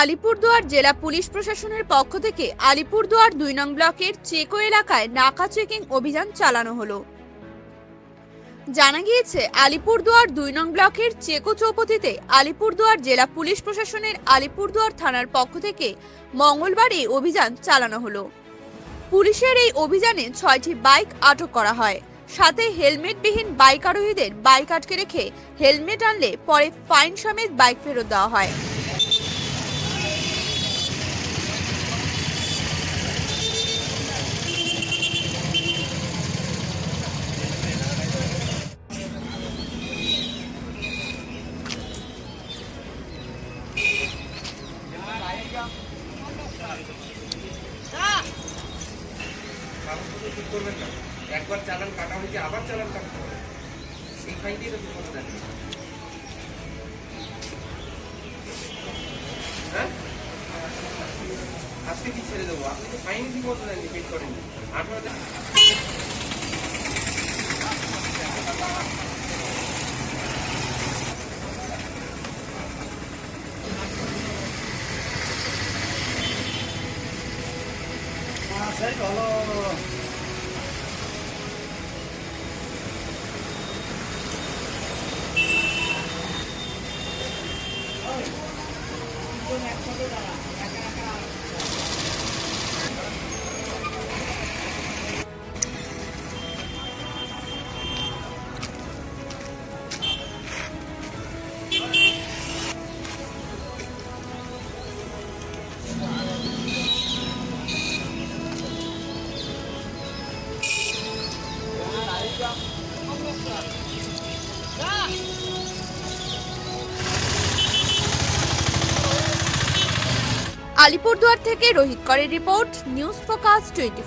আলিপুরদুয়ার জেলা পুলিশ প্রশাসনের পক্ষ থেকে আলিপুরদুয়ার দুই নং ব্লকের চেকো এলাকায় নাকা চেকিং অভিযান চালানো হলো। জানা গিয়েছে, আলিপুরদুয়ার দুই নং ব্লকের চেকো চৌপতিতে আলিপুরদুয়ার জেলা পুলিশ প্রশাসনের আলিপুরদুয়ার থানার পক্ষ থেকে মঙ্গলবার এই অভিযান চালানো হলো। পুলিশের এই অভিযানে ছয়টি বাইক আটক করা হয়। সাথে হেলমেটবিহীন বাইক আরোহীদের বাইক আটকে রেখে হেলমেট আনলে পরে ফাইন সমেত বাইক ফেরত দেওয়া হয়। কাগজপত্র ঠিক করবেন না। একবার চালান কাটা হয়েছে, আবার চালান কাটতে হবে। ফাইন দিয়ে তো কথা জানি হ্যাঁ? আজকে কি ছেড়ে দেবো? আপনি তো ফাইন দিয়ে মতো দেননি পেট করেননি আঠারো 谁搞喽？哎，你过来，看这个。আলিপুরদুয়ার থেকে রোহিত করের রিপোর্ট নিউজ ফোকাস টোয়েন্টি